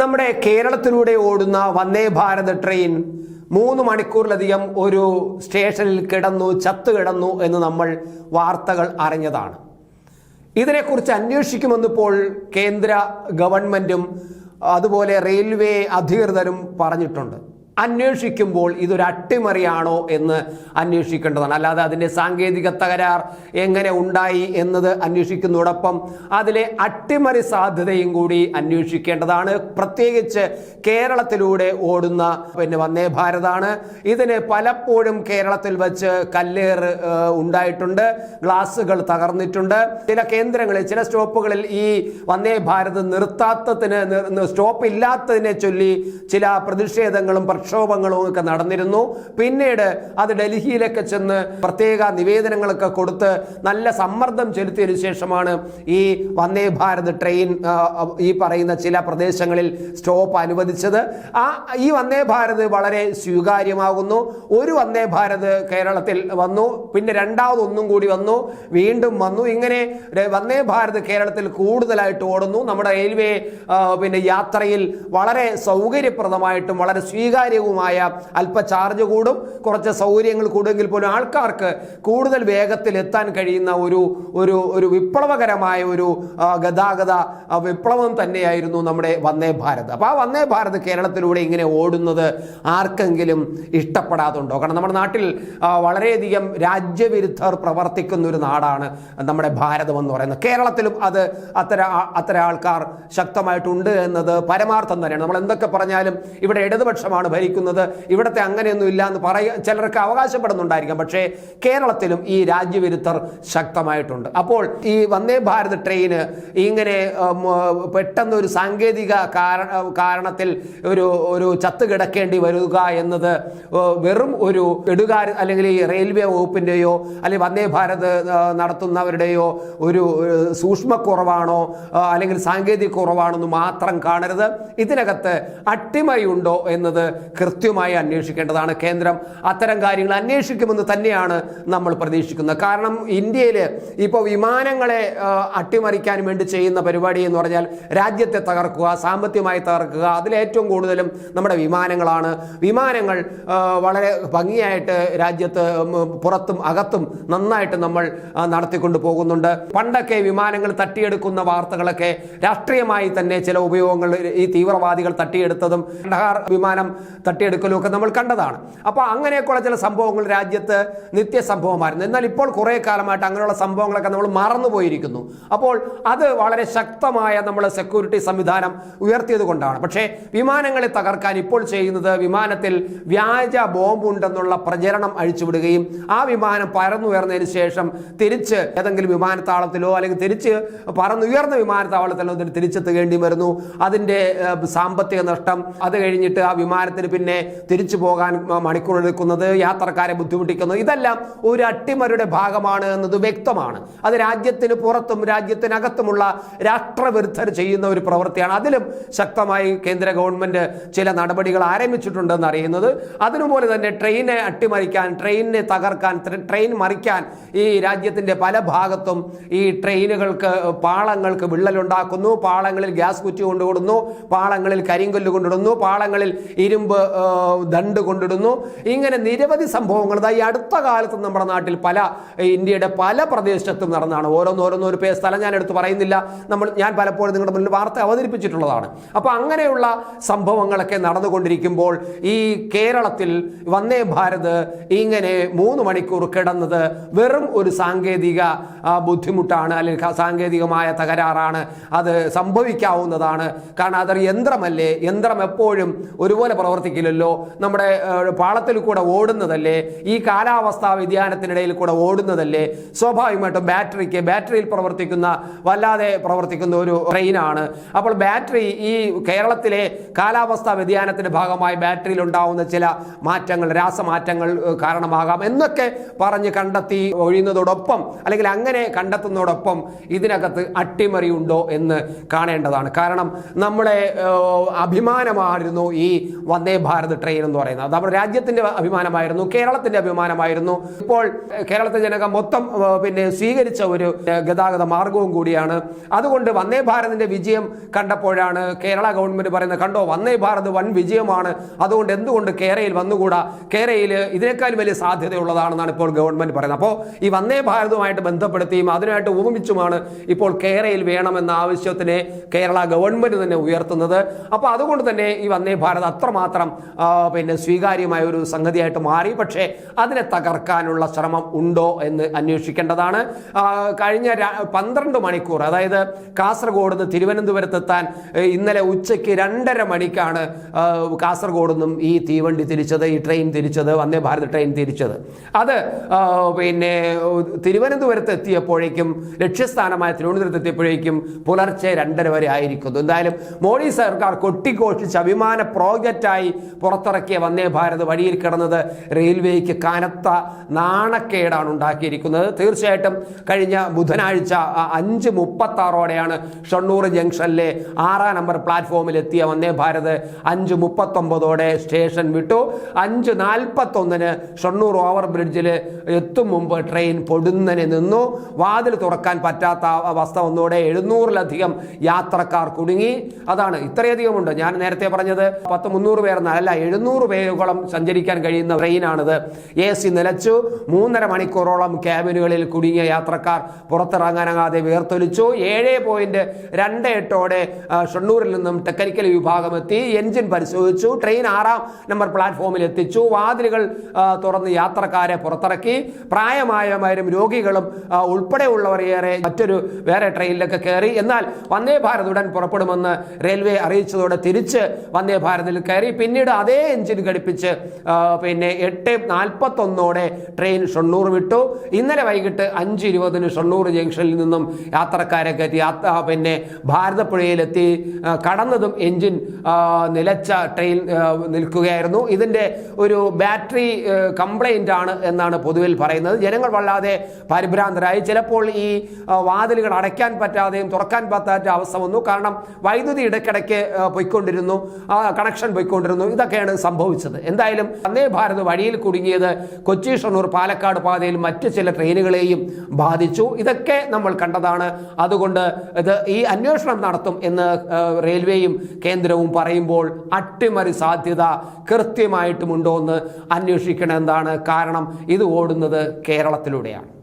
നമ്മുടെ കേരളത്തിലൂടെ ഓടുന്ന വന്ദേ ഭാരത് ട്രെയിൻ മൂന്ന് മണിക്കൂറിലധികം ഒരു സ്റ്റേഷനിൽ കിടന്നു ചത്തു കിടന്നു എന്ന് നമ്മൾ വാർത്തകൾ അറിഞ്ഞതാണ്. ഇതിനെക്കുറിച്ച് അന്വേഷിക്കുമെന്നിപ്പോൾ കേന്ദ്ര ഗവൺമെന്റും അതുപോലെ റെയിൽവേ അധികൃതരും പറഞ്ഞിട്ടുണ്ട്. അന്വേഷിക്കുമ്പോൾ ഇതൊരു അട്ടിമറിയാണോ എന്ന് അന്വേഷിക്കേണ്ടതാണ്. അല്ലാതെ അതിന്റെ സാങ്കേതിക തകരാർ എങ്ങനെ ഉണ്ടായി എന്നത് അന്വേഷിക്കുന്നതോടൊപ്പം അതിലെ അട്ടിമറി സാധ്യതയും കൂടി അന്വേഷിക്കേണ്ടതാണ്. പ്രത്യേകിച്ച് കേരളത്തിലൂടെ ഓടുന്ന പിന്നെ വന്ദേ ഭാരതാണ്. ഇതിന് പലപ്പോഴും കേരളത്തിൽ വച്ച് കല്ലേറ് ഉണ്ടായിട്ടുണ്ട്. ഗ്ലാസ്സുകൾ തകർന്നിട്ടുണ്ട്. ചില കേന്ദ്രങ്ങളിൽ ചില സ്റ്റോപ്പുകളിൽ ഈ വന്ദേ ഭാരത് നിർത്താത്തതിന് സ്റ്റോപ്പ് ഇല്ലാത്തതിനെ ചൊല്ലി ചില പ്രതിഷേധങ്ങളും പ്രക്ഷോഭങ്ങളും ഒക്കെ നടന്നിരുന്നു. പിന്നീട് അത് ഡൽഹിയിലൊക്കെ ചെന്ന് പ്രത്യേക നിവേദനങ്ങളൊക്കെ കൊടുത്ത് നല്ല സമ്മർദ്ദം ചെലുത്തിയതിനു ശേഷമാണ് ഈ വന്ദേ ഭാരത് ട്രെയിൻ ഈ പറയുന്ന ചില പ്രദേശങ്ങളിൽ സ്റ്റോപ്പ് അനുവദിച്ചത്. ആ ഈ വന്ദേ ഭാരത് വളരെ സ്വീകാര്യമാകുന്നു. ഒരു വന്ദേ ഭാരത് കേരളത്തിൽ വന്നു. പിന്നെ രണ്ടാമതൊന്നും കൂടി വന്നു. വീണ്ടും വന്നു. ഇങ്ങനെ വന്ദേ ഭാരത് കേരളത്തിൽ കൂടുതലായിട്ട് ഓടുന്നു. നമ്മുടെ റെയിൽവേ പിന്നെ യാത്രയിൽ വളരെ സൗകര്യപ്രദമായിട്ടും വളരെ സ്വീകാര്യവുമായ അല്പ ചാർജ് കൂടും. കുറച്ച് സൗകര്യങ്ങൾ കൂടുമെങ്കിൽ പോലും ആൾക്കാർക്ക് കൂടുതൽ വേഗത്തിൽ എത്താൻ കഴിയുന്ന ഒരു ഒരു ഒരു വിപ്ലവകരമായ ഒരു ഗതാഗത വിപ്ലവം തന്നെയായിരുന്നു നമ്മുടെ വന്ദേ ഭാരത്. അപ്പോൾ ആ വന്ദേ ഭാരത് കേരളത്തിലൂടെ ഇങ്ങനെ ഓടുന്നത് ആർക്കെങ്കിലും ഇഷ്ടപ്പെടാതുണ്ടോ? കാരണം നമ്മുടെ നാട്ടിൽ വളരെയധികം രാജ്യവിരുദ്ധർ പ്രവർത്തിക്കുന്ന ഒരു നാടാണ് നമ്മുടെ ഭാരതം എന്ന് പറയുന്നത്. കേരളത്തിലും അത് അത്തരം അത്തരം ആൾക്കാർ ശക്തമായിട്ടുണ്ട് എന്നത് പരമാർത്ഥം തന്നെയാണ്. നമ്മൾ എന്തൊക്കെ പറഞ്ഞാലും ഇവിടെ ഇടതുപക്ഷമാണ് ഇവിടുത്തെ അങ്ങനെയൊന്നും ഇല്ല എന്ന് പറയ ചിലർക്ക് അവകാശപ്പെടുന്നുണ്ടായിരിക്കാം. പക്ഷേ കേരളത്തിലും ഈ രാജ്യവിരുദ്ധർ ശക്തമായിട്ടുണ്ട്. അപ്പോൾ ഈ വന്ദേ ഭാരത് ട്രെയിന് ഇങ്ങനെ പെട്ടെന്ന് ഒരു സാങ്കേതിക കാരണ കാരണത്തിൽ ഒരു ഒരു ചത്ത് കിടക്കേണ്ടി വരിക എന്നത് വെറും ഒരു എടുകാർ അല്ലെങ്കിൽ ഈ റെയിൽവേ വകുപ്പിന്റെയോ അല്ലെങ്കിൽ വന്ദേ ഭാരത് നടത്തുന്നവരുടെയോ ഒരു സൂക്ഷ്മക്കുറവാണോ അല്ലെങ്കിൽ സാങ്കേതിക കുറവാണോ എന്ന് മാത്രം കാണരുത്. ഇതിനകത്ത് അട്ടിമയുണ്ടോ എന്നത് കൃത്യമായി അന്വേഷിക്കേണ്ടതാണ് കേന്ദ്രം. അത്തരം കാര്യങ്ങൾ അന്വേഷിക്കുമെന്ന് തന്നെയാണ് നമ്മൾ പ്രതീക്ഷിക്കുന്നത്. കാരണം ഇന്ത്യയിൽ ഇപ്പോൾ വിമാനങ്ങളെ അട്ടിമറിക്കാൻ വേണ്ടി ചെയ്യുന്ന പരിപാടി എന്ന് പറഞ്ഞാൽ രാജ്യത്തെ തകർക്കുക സാമ്പത്തികമായി തകർക്കുക അതിലേറ്റവും കൂടുതലും നമ്മുടെ വിമാനങ്ങളാണ്. വിമാനങ്ങൾ വളരെ ഭംഗിയായിട്ട് രാജ്യത്ത് പുറത്തും അകത്തും നന്നായിട്ട് നമ്മൾ നടത്തിക്കൊണ്ട് പോകുന്നുണ്ട്. പണ്ടൊക്കെ വിമാനങ്ങൾ തട്ടിയെടുക്കുന്ന വാർത്തകളൊക്കെ രാഷ്ട്രീയമായി തന്നെ ചില ഉപയോഗങ്ങൾ ഈ തീവ്രവാദികൾ തട്ടിയെടുത്തതും. വിമാനം തട്ടിയെടുക്കലും ഒക്കെ നമ്മൾ കണ്ടതാണ്. അപ്പോൾ അങ്ങനെയൊക്കെയുള്ള ചില സംഭവങ്ങൾ രാജ്യത്ത് നിത്യ സംഭവമായിരുന്നു. എന്നാൽ ഇപ്പോൾ കുറേ കാലമായിട്ട് അങ്ങനെയുള്ള സംഭവങ്ങളൊക്കെ നമ്മൾ മറന്നുപോയിരിക്കുന്നു അപ്പോൾ അത് വളരെ ശക്തമായ നമ്മൾ സെക്യൂരിറ്റി സംവിധാനം ഉയർത്തിയത് കൊണ്ടാണ്. പക്ഷേ വിമാനങ്ങളെ തകർക്കാൻ ഇപ്പോൾ ചെയ്യുന്നത് വിമാനത്തിൽ വ്യാജ ബോംബുണ്ടെന്നുള്ള പ്രചരണം അഴിച്ചുവിടുകയും ആ വിമാനം പറന്നുയർന്നതിന് ശേഷം തിരിച്ച് ഏതെങ്കിലും വിമാനത്താവളത്തിലോ അല്ലെങ്കിൽ തിരിച്ച് പറന്നുയർന്ന വിമാനത്താവളത്തിലോ തിരിച്ചെത്തുകേണ്ടി വരുന്നു. അതിന്റെ സാമ്പത്തിക നഷ്ടം അത് കഴിഞ്ഞിട്ട് ആ വിമാനത്തിന് പിന്നെ തിരിച്ചു പോകാൻ മ- മണിക്കൂർ എടുക്കുന്നത് യാത്രക്കാരെ ബുദ്ധിമുട്ടിക്കുന്നത് ഇതെല്ലാം ഒരു അട്ടിമറിയുടെ ഭാഗമാണ് എന്നത് വ്യക്തമാണ്. അത് രാജ്യത്തിന് പുറത്തും രാജ്യത്തിനകത്തുമുള്ള രാഷ്ട്രവിരുദ്ധർ ചെയ്യുന്ന ഒരു പ്രവൃത്തിയാണ്. അതിലും ശക്തമായി കേന്ദ്ര ഗവൺമെന്റ് ചില നടപടികൾ ആരംഭിച്ചിട്ടുണ്ടെന്ന് അറിയുന്നത്. അതിനുപോലെ തന്നെ ട്രെയിനെ അട്ടിമറിക്കാൻ ട്രെയിനിനെ തകർക്കാൻ ട്രെയിൻ മറിക്കാൻ ഈ രാജ്യത്തിന്റെ പല ഭാഗത്തും ഈ ട്രെയിനുകൾക്ക് പാളങ്ങൾക്ക് വിള്ളലുണ്ടാക്കുന്നു. പാളങ്ങളിൽ ഗ്യാസ് കുറ്റി കൊണ്ടുകൊടുന്നു പാളങ്ങളിൽ കരിങ്കല്ല് കൊണ്ടിടുന്നു പാളങ്ങളിൽ ഇരുമ്പ് ദണ്ട് കൊണ്ടിടുന്നു. ഇങ്ങനെ നിരവധി സംഭവങ്ങൾ. ഈ അടുത്ത കാലത്ത് നമ്മുടെ നാട്ടിൽ പല ഇന്ത്യയുടെ പല പ്രദേശത്തും നടന്നാണ്. ഓരോന്നോരോന്നോ ഒരു പേ സ്ഥലം ഞാൻ എടുത്ത് പറയുന്നില്ല. നമ്മൾ ഞാൻ പലപ്പോഴും നിങ്ങളുടെ മുന്നിൽ വാർത്ത അവതരിപ്പിച്ചിട്ടുള്ളതാണ്. അപ്പോൾ അങ്ങനെയുള്ള സംഭവങ്ങളൊക്കെ നടന്നുകൊണ്ടിരിക്കുമ്പോൾ ഈ കേരളത്തിൽ വന്ദേ ഭാരത് ഇങ്ങനെ മൂന്ന് മണിക്കൂർ കിടന്നത് വെറും ഒരു സാങ്കേതിക ബുദ്ധിമുട്ടാണ് അല്ലെങ്കിൽ സാങ്കേതികമായ തകരാറാണ്. അത് സംഭവിക്കാവുന്നതാണ്. കാരണം അതൊരു യന്ത്രമല്ലേ? യന്ത്രം എപ്പോഴും ഒരുപോലെ പ്രവർത്തിക്കില്ലല്ലോ നമ്മുടെ പാളത്തിൽ കൂടെ ഓടുന്നതല്ലേ? ഈ കാലാവസ്ഥാ വ്യതിയാനത്തിനിടയിൽ കൂടെ ഓടുന്നതല്ലേ? സ്വാഭാവികമായിട്ടും ബാറ്ററിക്ക് ബാറ്ററിയിൽ പ്രവർത്തിക്കുന്ന വല്ലാതെ പ്രവർത്തിക്കുന്ന ഒരു ട്രെയിനാണ്. അപ്പോൾ ബാറ്ററി ഈ കേരളത്തിലെ കാലാവസ്ഥാ വ്യതിയാനത്തിന്റെ ഭാഗമായി ബാറ്ററിയിൽ ഉണ്ടാവുന്ന ചില മാറ്റങ്ങൾ രാസമാറ്റങ്ങൾ കാരണമാകാം എന്നൊക്കെ പറഞ്ഞ് കണ്ടെത്തി ഒഴിയുന്നതോടൊപ്പം അല്ലെങ്കിൽ അങ്ങനെ കണ്ടെത്തുന്നതോടൊപ്പം ഇതിനകത്ത് അട്ടിമറി ഉണ്ടോ എന്ന് കാണേണ്ടതാണ്. കാരണം നമ്മളെ അഭിമാനമായിരുന്നു ഈ വന്ദേ ഭാരത് ട്രെയിൻ എന്ന് പറയുന്നത്. അത് നമ്മുടെ രാജ്യത്തിന്റെ അഭിമാനമായിരുന്നു കേരളത്തിന്റെ അഭിമാനമായിരുന്നു. ഇപ്പോൾ കേരളത്തെ ജനകം മൊത്തം പിന്നെ സ്വീകരിച്ച ഒരു ഗതാഗത മാർഗവും കൂടിയാണ്. അതുകൊണ്ട് വന്ദേ ഭാരതിന്റെ വിജയം കണ്ടപ്പോഴാണ് കേരള ഗവൺമെന്റ് പറയുന്നത് കണ്ടോ വന്ദേ ഭാരത് വൻ വിജയമാണ്. അതുകൊണ്ട് എന്തുകൊണ്ട് കേരയിൽ വന്നുകൂടാ? കേരയിൽ ഇതിനേക്കാൾ വലിയ സാധ്യതയുള്ളതാണെന്നാണ് ഇപ്പോൾ ഗവൺമെന്റ് പറയുന്നത്. അപ്പോൾ ഈ വന്ദേ ഭാരതവുമായിട്ട് ബന്ധപ്പെടുത്തിയും അതിനായിട്ട് ഉപമിച്ചുമാണ് ഇപ്പോൾ കേരയിൽ വേണമെന്ന ആവശ്യത്തിനെ കേരള ഗവൺമെന്റ് തന്നെ ഉയർത്തുന്നത്. അപ്പോൾ അതുകൊണ്ട് തന്നെ ഈ വന്ദേ ഭാരത് അത്രമാത്രം പിന്നെ സ്വീകാര്യമായ ഒരു സംഗതിയായിട്ട് മാറി. പക്ഷേ അതിനെ തകർക്കാനുള്ള ശ്രമം ഉണ്ടോ എന്ന് അന്വേഷിക്കേണ്ടതാണ്. കഴിഞ്ഞ പന്ത്രണ്ട് മണിക്കൂർ അതായത് കാസർഗോഡ് നിന്ന് തിരുവനന്തപുരത്തെത്താൻ ഇന്നലെ ഉച്ചയ്ക്ക് രണ്ടര മണിക്കാണ് കാസർഗോഡ് നിന്നും ഈ തീവണ്ടി തിരിച്ചത് ഈ ട്രെയിൻ തിരിച്ചത് വന്ദേ ഭാരത് ട്രെയിൻ തിരിച്ചത്. അത് പിന്നെ തിരുവനന്തപുരത്ത് എത്തിയപ്പോഴേക്കും ലക്ഷ്യസ്ഥാനമായ തിരുവനന്തപുരത്ത് എത്തിയപ്പോഴേക്കും പുലർച്ചെ രണ്ടര വരെ ആയിരിക്കുന്നു. എന്തായാലും മോഡി സർക്കാർ കൊട്ടിഘോഷിച്ച് അഭിമാന പ്രോജക്റ്റായി പുറത്തിറക്കിയ വന്നേ ഭാരത് വഴിയിൽ കിടന്നത് റെയിൽവേക്ക് കനത്ത നാണക്കേടാണ് ഉണ്ടാക്കിയിരിക്കുന്നത്. തീർച്ചയായിട്ടും കഴിഞ്ഞ ബുധനാഴ്ച അഞ്ച് മുപ്പത്താറോടെയാണ് ഷണ്ണൂർ ജംഗ്ഷനിലെ ആറാം നമ്പർ പ്ലാറ്റ്ഫോമിൽ എത്തിയ വന്ദേ ഭാരത് അഞ്ച് മുപ്പത്തൊമ്പതോടെ സ്റ്റേഷൻ വിട്ടു. അഞ്ച് നാൽപ്പത്തൊന്നിന് ഷണ്ണൂർ ഓവർ ബ്രിഡ്ജിൽ എത്തും മുമ്പ് ട്രെയിൻ പൊടുന്നനെ നിന്നു. വാതിൽ തുറക്കാൻ പറ്റാത്ത അവസ്ഥ വന്നോടെ എഴുന്നൂറിലധികം യാത്രക്കാർ കുടുങ്ങി. അതാണ് ഇത്രയധികമുണ്ട്. ഞാൻ നേരത്തെ പറഞ്ഞത് പത്ത് മുന്നൂറ് പേർ എന്നല്ല എഴുന്നൂറ് പേരോളം സഞ്ചരിക്കാൻ കഴിയുന്ന ട്രെയിനാണിത്. എ സി നിലച്ചു മൂന്നര മണിക്കൂറോളം ക്യാബിനുകളിൽ കുടുങ്ങിയ യാത്രക്കാർ പുറത്തിറങ്ങാനാകാതെ വേർത്തൊലിച്ചു. ഏഴ് പോയിന്റ് രണ്ട് എട്ടോടെ ഷണ്ണൂരിൽ നിന്നും ടെക്നിക്കൽ വിഭാഗം എത്തി എഞ്ചിൻ പരിശോധിച്ചു ട്രെയിൻ ആറാം നമ്പർ പ്ലാറ്റ്ഫോമിൽ എത്തിച്ചു വാതിലുകൾ തുറന്ന് യാത്രക്കാരെ പുറത്തിറക്കി. പ്രായമായവരും രോഗികളും ഉൾപ്പെടെയുള്ളവർ ഏറെ മറ്റൊരു വേറെ ട്രെയിനിലൊക്കെ കയറി. എന്നാൽ വന്ദേ ഭാരത് ഉടൻ പുറപ്പെടുമെന്ന് റെയിൽവേ അറിയിച്ചതോടെ തിരിച്ച് വന്ദേ ഭാരതിൽ കയറി. പിന്നീട് അതേ എഞ്ചിൻ ഘടിപ്പിച്ച് പിന്നെ എട്ട് നാൽപ്പത്തൊന്നോടെ ട്രെയിൻ ഷൊണ്ണൂർ വിട്ടു. ഇന്നലെ വൈകിട്ട് അഞ്ച് ഇരുപതിന് ഷൊണ്ണൂർ ജംഗ്ഷനിൽ നിന്നും യാത്രക്കാരെ കയറ്റി പിന്നെ ഭാരതപ്പുഴയിലെത്തി. കടന്നതും എഞ്ചിൻ നിലച്ച ട്രെയിൻ നിൽക്കുകയായിരുന്നു. ഇതിന്റെ ഒരു ബാറ്ററി കംപ്ലൈന്റ് ആണ് എന്നാണ് പൊതുവിൽ പറയുന്നത്. ജനങ്ങൾ വല്ലാതെ പരിഭ്രാന്തരായി. ചിലപ്പോൾ ഈ വാതിലുകൾ അടയ്ക്കാൻ പറ്റാതെയും തുറക്കാൻ പറ്റാത്ത അവസ്ഥ വന്നു. കാരണം വൈദ്യുതി ഇടയ്ക്കിടയ്ക്ക് പൊയ്ക്കൊണ്ടിരുന്നു. കണക്ഷൻ പൊയ്ക്കൊണ്ടിരുന്നു. ഇതൊക്കെയാണ് സംഭവിച്ചത്. എന്തായാലും വന്ദേ ഭാരത് വഴിയിൽ കുടുങ്ങിയത് കൊച്ചി ഷൊർണൂർ പാലക്കാട് പാതയിൽ മറ്റ് ചില ട്രെയിനുകളെയും ബാധിച്ചു. ഇതൊക്കെ നമ്മൾ കണ്ടതാണ്. അതുകൊണ്ട് ഇത് ഈ അന്വേഷണം നടത്തും എന്ന് റെയിൽവേയും കേന്ദ്രവും പറയുമ്പോൾ അട്ടിമറി സാധ്യത കൃത്യമായിട്ടുമുണ്ടോ എന്ന് അന്വേഷിക്കണം എന്താണ് കാരണം. ഇത് ഓടുന്നത് കേരളത്തിലൂടെയാണ്.